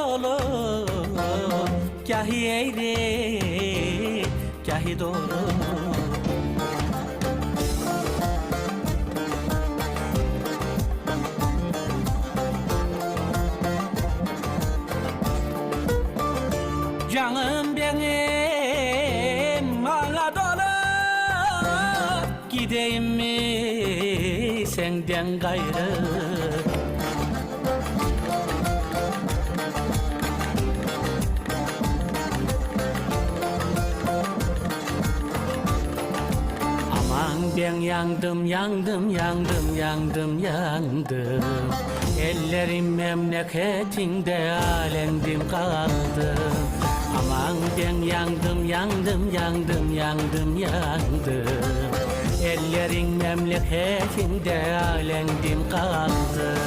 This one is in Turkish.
yolum Gahi eğri, gahi doğru. Canım benim bana dolu Gideyim mi senden gayrı ben yandım yandım yandım yandım yandım. Ellerim memleketinde alendim kaldım Aman ben yandım yandım yandım yandım yandım. Ellerin memleketinde alendim kaldım